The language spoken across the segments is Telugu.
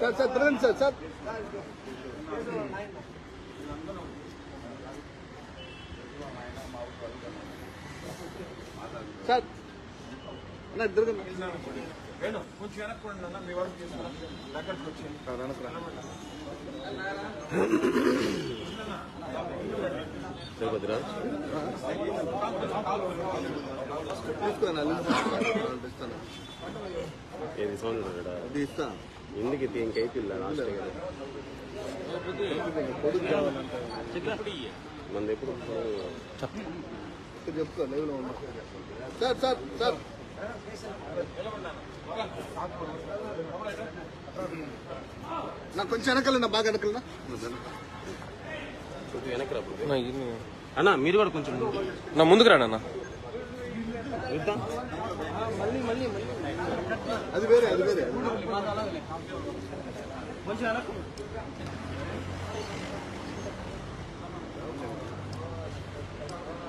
సార్ సార్ తిరగండి సార్ సార్. సార్. అన్న తిరగండి వేణు కొంచెం వెనక్కి అన్న మీ వరకు దగ్గరకు ఏది సౌండ్ అది ఇస్తా లాస్ట్ కదా. కొడుకు కావాలంటే మనది ఎప్పుడు చెప్పుకో లైవ్లో ఉన్నా. Sir sir sir. నాకు కొంచెం వెనకాలన్నా బాగా వెనకాలన్నా కొంచెం వెనక్కి రా అప్పుడు. నా ఇది- అన్న మీరు కూడా కొంచెం ముందు. నా ముందుకు రాడు అన్న ఇద్దాం అది వేరే అది వేరే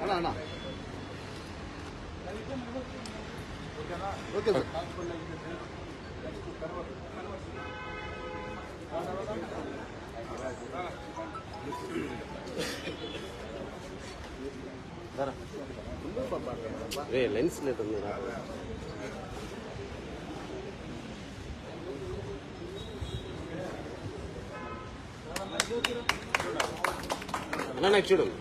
అన్నా అన్నా ఓకే సార్ రే లెన్స్ లేదు అన్న నాకు చూడండి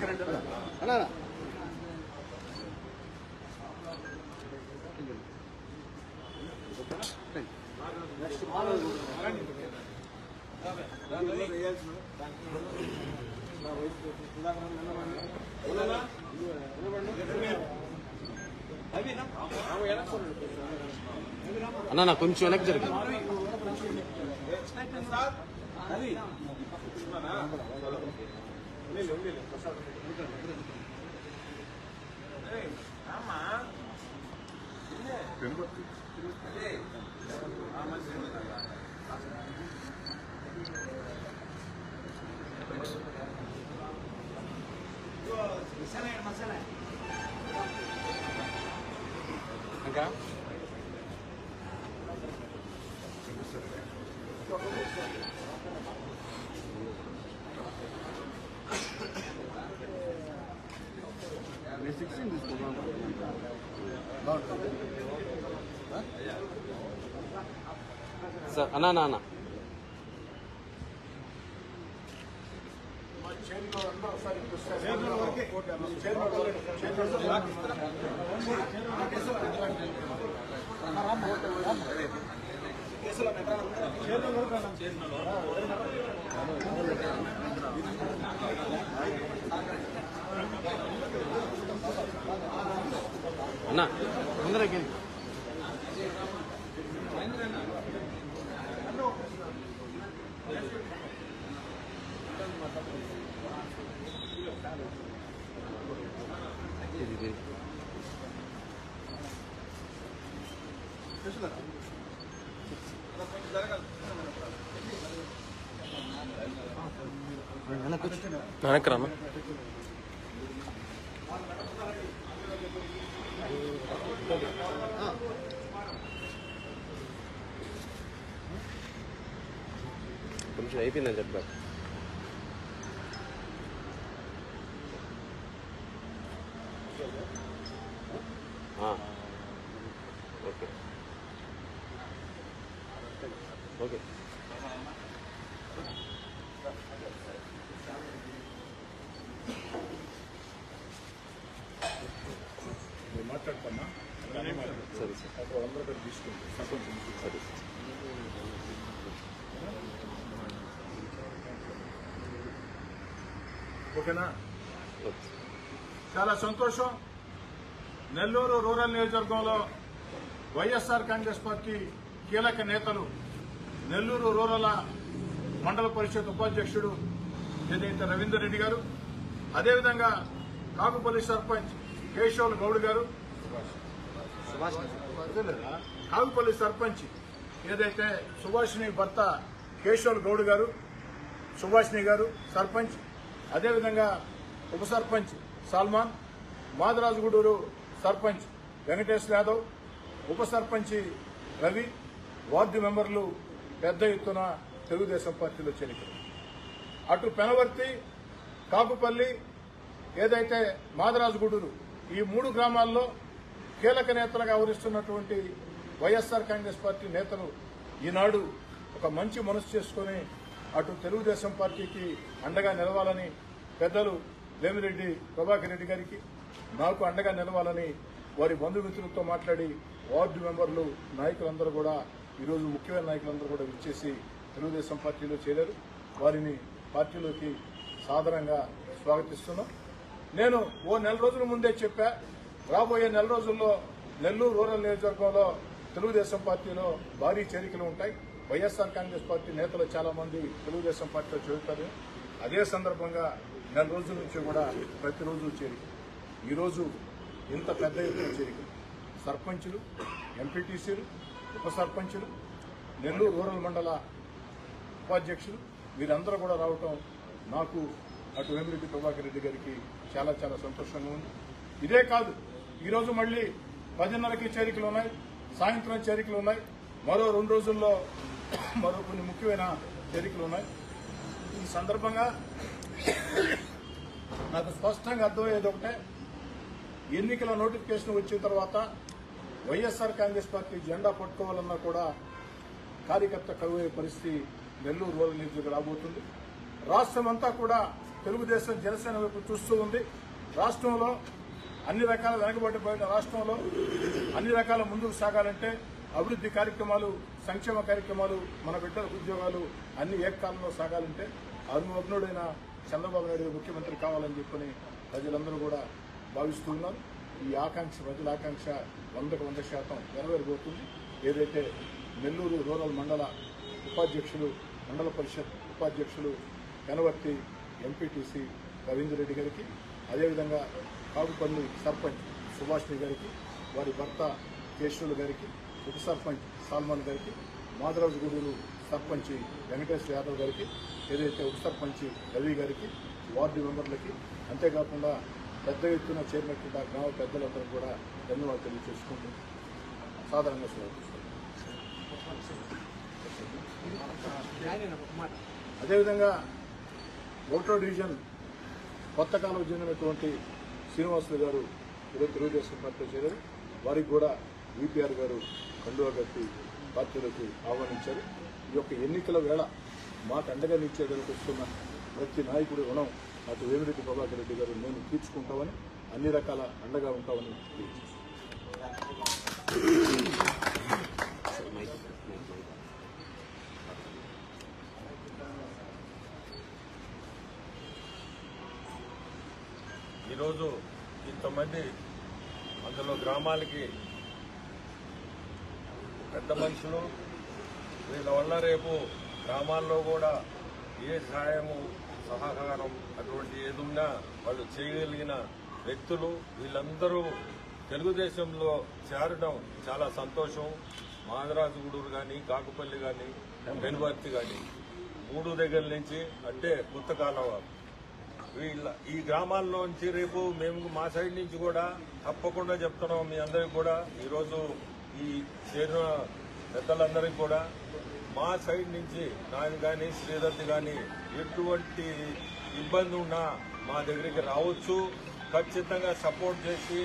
తీసుకురండి అన్నా. అన్న కొంచెం వెనక్కి జరిగింది నేను తీసుకున్నాను బాగుంటుంది సార్ అన్న అన్న అన్న అన్న. ముందరకి వెనక్కి రాను? 잠시만 에비는 잠깐 아. 오케이. 오케이. మాట్లాడతామా సరే సార్. అందరూ తీసుకుంటాం సరే సార్. ఓకేనా? ఓకే చాలా సంతోషం. నెల్లూరు రూరల్ నియోజకవర్గంలో వైఎస్ఆర్ కాంగ్రెస్ పార్టీ కీలక నేతలు నెల్లూరు రూరల్ మండల పరిషత్ ఉపాధ్యక్షుడు ఏదైతే రవీందర్ రెడ్డి గారు అదేవిధంగా కాకుపల్లి సర్పంచ్ కేశవులు గౌడ్ గారు కాగుపల్లి సర్పంచ్ ఏదైతే సుభాషిణి భర్త కేశవులు గౌడ్ గారు సుభాషిణి గారు సర్పంచ్ అదేవిధంగా ఉప సర్పంచ్ సల్మాన్ మాదరాజుగూడూరు సర్పంచ్ వెంకటేష్ యాదవ్ ఉప సర్పంచ్ రవి వార్డు మెంబర్లు పెద్ద ఎత్తున తెలుగుదేశం పార్టీలో చేరికారు అటు పెనవర్తి కాకుపల్లి ఏదైతే మాదరాజుగూడూరు ఈ మూడు గ్రామాల్లో కీలక నేతలుగా వ్యవహరిస్తున్నటువంటి వైఎస్ఆర్ కాంగ్రెస్ పార్టీ నేతలు ఈనాడు ఒక మంచి మనసు చేసుకుని అటు తెలుగుదేశం పార్టీకి అండగా నిలవాలని పెద్దలు లేమిరెడ్డి ప్రభాకర్ రెడ్డి గారికి నాకు అండగా నిలవాలని వారి బంధుమిత్రులతో మాట్లాడి వార్డు మెంబర్లు నాయకులందరూ కూడా ఈరోజు ముఖ్యమైన నాయకులందరూ కూడా విచ్చేసి తెలుగుదేశం పార్టీలో చేరారు. వారిని పార్టీలోకి సాధారణంగా స్వాగతిస్తున్నాం. నేను ఓ నెల రోజుల ముందే చెప్పా రాబోయే నెల రోజుల్లో నెల్లూరు రూరల్ నియోజకవర్గంలో తెలుగుదేశం పార్టీలో భారీ చేరికలు ఉంటాయి. వైఎస్ఆర్ కాంగ్రెస్ పార్టీ నేతలు చాలా మంది తెలుగుదేశం పార్టీలో చేరుతారు. అదే సందర్భంగా నెల రోజుల నుంచి కూడా ప్రతిరోజు చేరిక. ఈరోజు ఇంత పెద్ద ఎత్తున చేరిక. సర్పంచులు ఎంపీటీసీలు ఉప సర్పంచులు నెల్లూరు రూరల్ మండల ఉపాధ్యక్షులు వీరందరూ కూడా రావటం నాకు అటు వేమిరెడ్డి ప్రభాకర్ రెడ్డి గారికి చాలా చాలా సంతోషంగా ఉంది. ఇదే కాదు ఈరోజు మళ్ళీ పదిన్నరకి చేరికలు ఉన్నాయి. సాయంత్రం చేరికలు ఉన్నాయి. మరో రెండు రోజుల్లో మరో కొన్ని ముఖ్యమైన చేరికలు ఉన్నాయి. ఈ సందర్భంగా నాకు స్పష్టంగా అర్థమయ్యేది ఒకటే. ఎన్నికల నోటిఫికేషన్ వచ్చిన తర్వాత వైఎస్ఆర్ కాంగ్రెస్ పార్టీ జెండా పట్టుకోవాలన్నా కూడా కార్యకర్త కరువయ్యే పరిస్థితి నెల్లూరు రూరల్ నియోజకవర్గం రాబోతుంది. రాష్ట్రం అంతా కూడా తెలుగుదేశం జనసేన వైపు చూస్తూ ఉంది. రాష్ట్రంలో అన్ని రకాల వెనకబడిపోయిన రాష్ట్రంలో అన్ని రకాల ముందుకు సాగాలంటే అభివృద్ధి కార్యక్రమాలు సంక్షేమ కార్యక్రమాలు మన బిడ్డల ఉద్యోగాలు అన్ని ఏకకాలంలో సాగాలంటే అరుణోగ్నుడైన చంద్రబాబు నాయుడు ముఖ్యమంత్రి కావాలని చెప్పని ప్రజలందరూ కూడా భావిస్తూ ఉన్నారు. ఈ ఆకాంక్ష ప్రజల ఆకాంక్ష వందకు వంద శాతం నెరవేరబోతుంది. ఏదైతే నెల్లూరు రూరల్ మండల ఉపాధ్యక్షులు మండల పరిషత్ ఉపాధ్యక్షులు కనవర్తి ఎంపీటీసీ రవీందర్ రెడ్డి గారికి అదేవిధంగా కాకుపల్లి సర్పంచ్ సుభాష్ని గారికి వారి భర్త కేశవులు గారికి ఉప సర్పంచ్ సాల్మాన్ గారికి మాదరాజు సర్పంచ్ వెంకటేశ్వర యాదవ్ గారికి ఏదైతే ఉప సర్పంచ్ రవి గారికి వార్డు మెంబర్లకి అంతేకాకుండా పెద్ద ఎత్తున చేరినటువంటి ఆ గ్రామ పెద్దలందరూ కూడా ధన్యవాదాలు తెలియజేసుకుంటూ సాధారణంగా స్వాగతిస్తున్నాను అదేవిధంగా ఓటో డివిజన్ కొత్త కాలం చెందినటువంటి శ్రీనివాసులు గారు ఈరోజు తెలుగుదేశం పార్టీలో చేరారు. వారికి కూడా విపిఆర్ గారు కండువా కట్టి పార్టీలోకి ఆహ్వానించారు. ఈ యొక్క ఎన్నికల వేళ మాకు అండగా నిచ్చేదానికి వస్తున్న ప్రతి నాయకుడి రుణం అటు వేమిరెడ్డి ప్రభాకర్ రెడ్డి గారు నేను తీర్చుకుంటామని అన్ని రకాల అండగా ఉంటామని ఈరోజు ఇంతమంది అందులో గ్రామాలకి పెద్ద మనుషులు వీళ్ళ వల్ల రేపు గ్రామాల్లో కూడా ఏ సహాయము సహకారం అటువంటి ఏదున్నా వాళ్ళు చేయగలిగిన వ్యక్తులు వీళ్ళందరూ తెలుగుదేశంలో చేరడం చాలా సంతోషం. మాదరాజుగూడూరు కానీ కాకుపల్లి కానీ పెనువర్తి కానీ మూడు దగ్గర నుంచి అంటే కొత్త కాలవారు వీళ్ళ ఈ గ్రామాల్లోంచి రేపు మేము మా సైడ్ నుంచి కూడా తప్పకుండా చెప్తున్నాం మీ అందరికి కూడా. ఈరోజు ఈ చేరిన పెద్దలందరికీ కూడా మా సైడ్ నుంచి నాది కానీ శ్రీదత్తి కానీ ఎటువంటి ఇబ్బంది ఉన్నా మా దగ్గరికి రావచ్చు. ఖచ్చితంగా సపోర్ట్ చేసి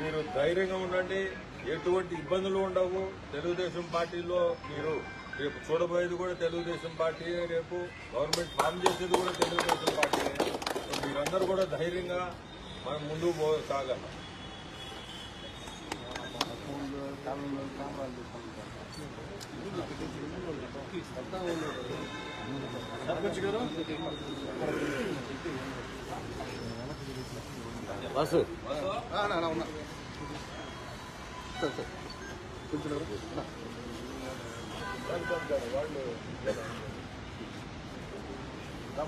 మీరు ధైర్యంగా ఉండండి. ఎటువంటి ఇబ్బందులు ఉండవు. తెలుగుదేశం పార్టీలో మీరు రేపు చూడబోయేది కూడా తెలుగుదేశం పార్టీ రేపు గవర్నమెంట్ ఫామ్ చేసేది కూడా తెలుగుదేశం పార్టీ మీరందరూ కూడా ధైర్యంగా మనం ముందుకు పో సాగాలి. ఉన్నా. కొంచెం వాళ్ళు. నా.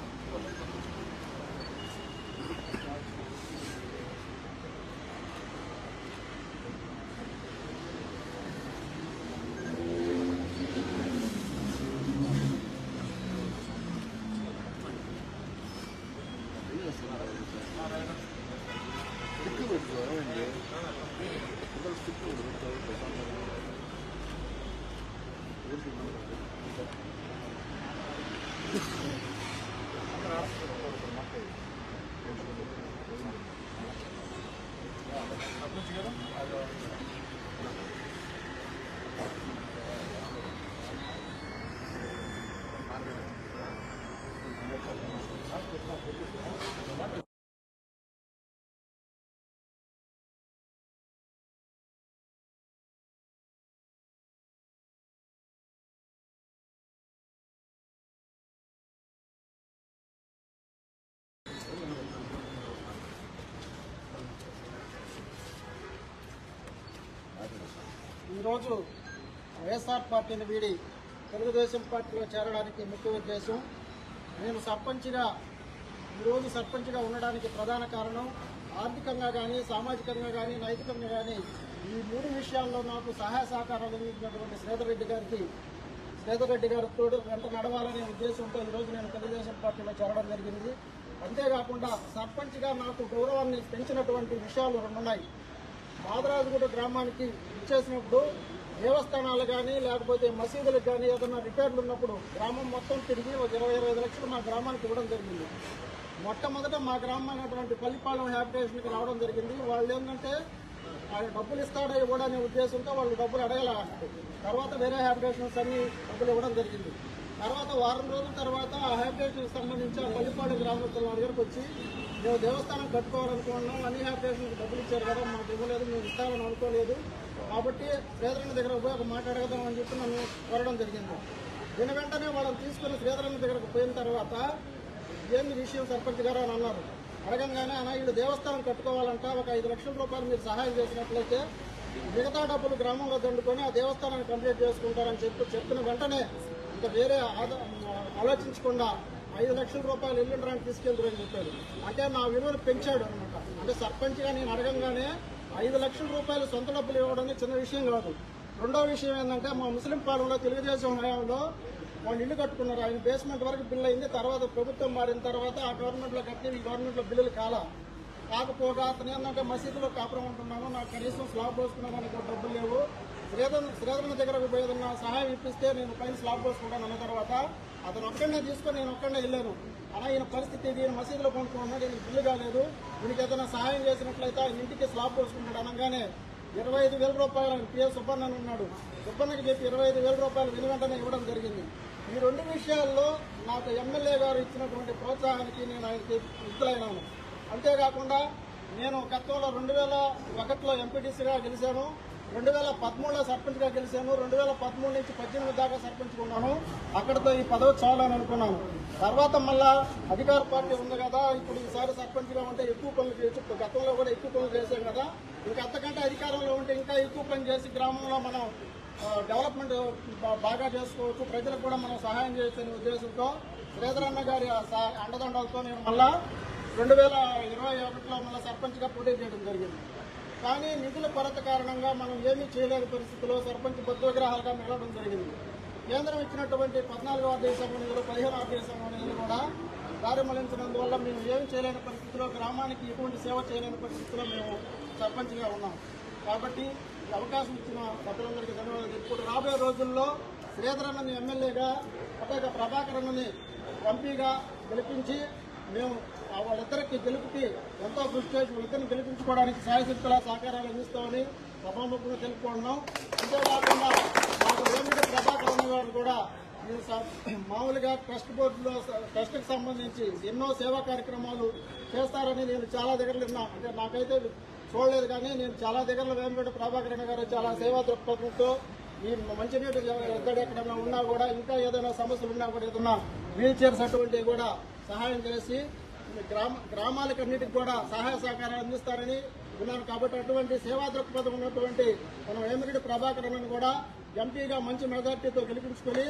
ఈరోజు వైఎస్ఆర్ పార్టీని వీడి తెలుగుదేశం పార్టీలో చేరడానికి ముఖ్య ఉద్దేశం నేను సర్పంచ్గా ఈరోజు సర్పంచ్గా ఉండడానికి ప్రధాన కారణం ఆర్థికంగా కానీ సామాజికంగా కానీ నైతికంగా కానీ ఈ మూడు విషయాల్లో నాకు సహాయ సహకారాలు అందించినటువంటి శ్రీధర్ రెడ్డి గారికి శ్రీధర్ రెడ్డి గారి తోడు వెంట నడవాలనే ఉద్దేశంతో ఈరోజు నేను తెలుగుదేశం పార్టీలో చేరడం జరిగింది. అంతేకాకుండా సర్పంచ్గా నాకు గౌరవాన్ని పెంచినటువంటి విషయాలు రెండున్నాయి. మాదరాజుగూడ గ్రామానికి చేసినప్పుడు దేవస్థానాలు కానీ లేకపోతే మసీదులకు కానీ ఏదైనా రిపేర్లు ఉన్నప్పుడు గ్రామం మొత్తం తిరిగి ఒక ఇరవై ఇరవై లక్షలు మా గ్రామానికి ఇవ్వడం జరిగింది. మొట్టమొదట మా గ్రామం అయినటువంటి పల్లిపాలెం హ్యాబిటేషన్కి రావడం జరిగింది. వాళ్ళు ఏంటంటే ఆయన డబ్బులు ఇస్తాడో ఇవ్వడనే ఉద్దేశంతో వాళ్ళు డబ్బులు అడగల. తర్వాత వేరే హ్యాబిటేషన్స్ అన్ని డబ్బులు ఇవ్వడం జరిగింది. తర్వాత వారం రోజుల తర్వాత ఆ హ్యాబిటేషన్కి సంబంధించి ఆ పల్లిపాడు గ్రామస్తుల వారి దగ్గరకు వచ్చి మేము దేవస్థానం కట్టుకోవాలనుకున్నాం అన్ని హ్యాబిటేషన్కి డబ్బులు ఇచ్చారు కదా మాకు ఇవ్వలేదు మేము ఇస్తామని అనుకోలేదు. కాబట్టి శ్రీధరణ దగ్గర పోయి ఒక మాట్లాడగదాం అని చెప్పి నన్ను కోరడం జరిగింది. దీని వెంటనే వాళ్ళని తీసుకుని శ్రీధరణ దగ్గరకు పోయిన తర్వాత ఏంది విషయం సర్పంచ్ గారు అని అన్నారు. అడగంగానే అన్న వీళ్ళు దేవస్థానం కట్టుకోవాలంట ఒక ఐదు లక్షల రూపాయలు మీరు సహాయం చేసినట్లయితే మిగతా డబ్బులు గ్రామంలో దండుకొని ఆ దేవస్థానాన్ని కంప్లీట్ చేసుకుంటారని చెప్పి చెప్పిన వెంటనే ఇంకా వేరే ఆద- ఆలోచించకుండా ఐదు లక్షల రూపాయలు ఎల్లుండడానికి అని చెప్పాడు అంటే నా విలువను పెంచాడు అనమాట అంటే సర్పంచ్గా నేను అడగంగానే ఐదు లక్షల రూపాయలు సొంత డబ్బులు ఇవ్వడం చిన్న విషయం కాదు. రెండో విషయం ఏంటంటే మా ముస్లిం పాలనలో తెలుగుదేశం హయాంలో వాళ్ళు ఇల్లు కట్టుకున్నారు. ఆయన బేస్మెంట్ వరకు బిల్ అయింది. తర్వాత ప్రభుత్వం మారిన తర్వాత ఆ గవర్నమెంట్లో కట్టి ఈ గవర్నమెంట్లో బిల్లులు కాల. కాకపోగా అతను ఏంటంటే మసీదులో కాపురం ఉంటున్నాను. నాకు కనీసం స్లాబ్ పోసుకున్నాను కూడా డబ్బులు లేవు. శ్రీధర్ శ్రీధరన్ దగ్గరకు పోయేదన్న సహాయం ఇప్పిస్తే నేను పైన స్లాబ్ పోసుకుంటాను అన్న తర్వాత అతను ఒక్కడనే తీసుకొని నేను ఒక్కడనే వెళ్ళాను. అలా ఈయన పరిస్థితి ఇది, ఈయన మసీదులో కొనుక్కున్నాడు ఈయన బిల్లు కాలేదు. ఈయనకి ఏదైనా సహాయం చేసినట్లయితే ఆయన ఇంటికి స్లాబ్ పోసుకుంటాడు అనగానే ఇరవై ఐదు వేల రూపాయలు ఆయన సుబ్బన్న అని ఉన్నాడు సుబ్బన్నకి చెప్పి ఇరవై ఐదు వేల రూపాయలు విని వెంటనే ఇవ్వడం జరిగింది. ఈ రెండు విషయాల్లో నాకు ఎమ్మెల్యే గారు ఇచ్చినటువంటి ప్రోత్సాహానికి నేను ఆయనకి ముక్తులైనాను అంతేకాకుండా నేను గతంలో రెండు వేల ఒకటిలో ఎంపీటీసీగా గెలిచాను. రెండు వేల పదమూడులో సర్పంచ్గా గెలిచాను. రెండు వేల పదమూడు నుంచి పద్దెనిమిది దాకా సర్పంచ్గా ఉన్నాను. అక్కడితో ఈ పదవి చాలని అనుకున్నాను. తర్వాత మళ్ళా అధికార పార్టీ ఉంది కదా ఇప్పుడు ఈసారి సర్పంచ్గా ఉంటే ఎక్కువ పనులు చేయొచ్చు గతంలో కూడా ఎక్కువ పనులు చేశాం కదా. ఇంకా అంతకంటే అధికారంలో ఉంటే ఇంకా ఎక్కువ పని చేసి గ్రామంలో మనం డెవలప్మెంట్ బాగా చేసుకోవచ్చు. ప్రజలకు కూడా మనం సహాయం చేసే ఉద్దేశంతో శ్రీధరన్న గారి అండదండలతో నేను మళ్ళా రెండు వేల ఇరవై ఒకటిలో మళ్ళీ సర్పంచ్గా పోటీ చేయడం జరిగింది. కానీ నిధుల కొరత కారణంగా మనం ఏమీ చేయలేని పరిస్థితిలో సర్పంచ్ బొద్దు విగ్రహాలుగా మిగలడం జరిగింది. కేంద్రం ఇచ్చినటువంటి పద్నాలుగో ఆర్థిక సంఘ నిధులు పదిహేను ఆర్థిక సంఘ నిధులు కూడా దారి మళ్ళించినందువల్ల మేము ఏమి చేయలేని పరిస్థితిలో గ్రామానికి ఎటువంటి సేవ చేయలేని పరిస్థితిలో మేము సర్పంచ్గా ఉన్నాం. కాబట్టి అవకాశం ఇచ్చిన సభ్యులందరికీ ధన్యవాదాలు. ఇప్పుడు రాబోయే రోజుల్లో శ్రీధరన్నని ఎమ్మెల్యేగా అట్లాగే ప్రభాకర్ అన్నని ఎంపీగా గెలిపించి మేము వాళ్ళిద్దరికి గెలుపుకి ఎంతో కృషి చేసి వాళ్ళిద్దరిని గెలిపించుకోవడానికి సాయశక్తుల సహకారాలు అందిస్తామని సభాముఖంగా తెలుపుకుంటున్నాం. అంతేకాకుండా మాకు వేమిటి ప్రభాకర్ అన్న గారు కూడా మామూలుగా ట్రస్ట్ బోర్డులో ట్రస్ట్కి సంబంధించి ఎన్నో సేవా కార్యక్రమాలు చేస్తారని నేను చాలా దగ్గర విన్నా. అంటే నాకైతే చూడలేదు కానీ నేను చాలా దగ్గరలో వేమిరెడ్డి ప్రభాకర్ అన్న గారు చాలా సేవా దృక్పథంతో ఈ మంచినీటి ఎక్కడ ఎక్కడైనా ఉన్నా కూడా ఇంకా ఏదైనా సమస్యలు ఉన్నా కూడా ఏదైనా వీల్ చైర్స్ అటువంటివి కూడా సహాయం చేసి గ్రామ గ్రామాలకన్నిటికి కూడా సహాయ సహకారాలు అందిస్తారని విన్నాను. కాబట్టి అటువంటి సేవా దృక్పథం ఉన్నటువంటి మనం వేమిరెడ్డి ప్రభాకర్ అన్నను కూడా ఎంపీగా మంచి మెజార్టీతో గెలిపించుకొని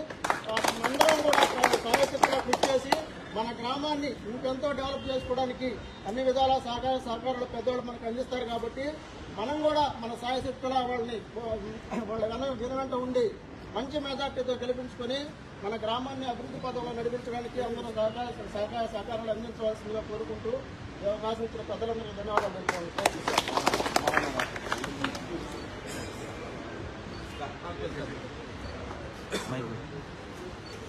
ఆ, అందరం కూడా కార్యకర్తగా కృషి చేసి మన గ్రామాన్ని ఇంకెంతో డెవలప్ చేసుకోవడానికి అన్ని విధాల సహకార సహకారాలు పెద్దవాళ్ళు మనకు అందిస్తారు కాబట్టి మనం కూడా మన సాయశక్తుల వాళ్ళని వాళ్ళ వెన దీని ఉండి మంచి మెజార్టీతో గెలిపించుకొని మన గ్రామాన్ని అభివృద్ధి పదంలో నడిపించడానికి అందరూ సహకార సహకార సహకారాలు అందించవలసిందిగా కోరుకుంటూ ఈ అవకాశం ఇచ్చిన పెద్దలందరికీ ధన్యవాదాలు తెలుపుకోవాలి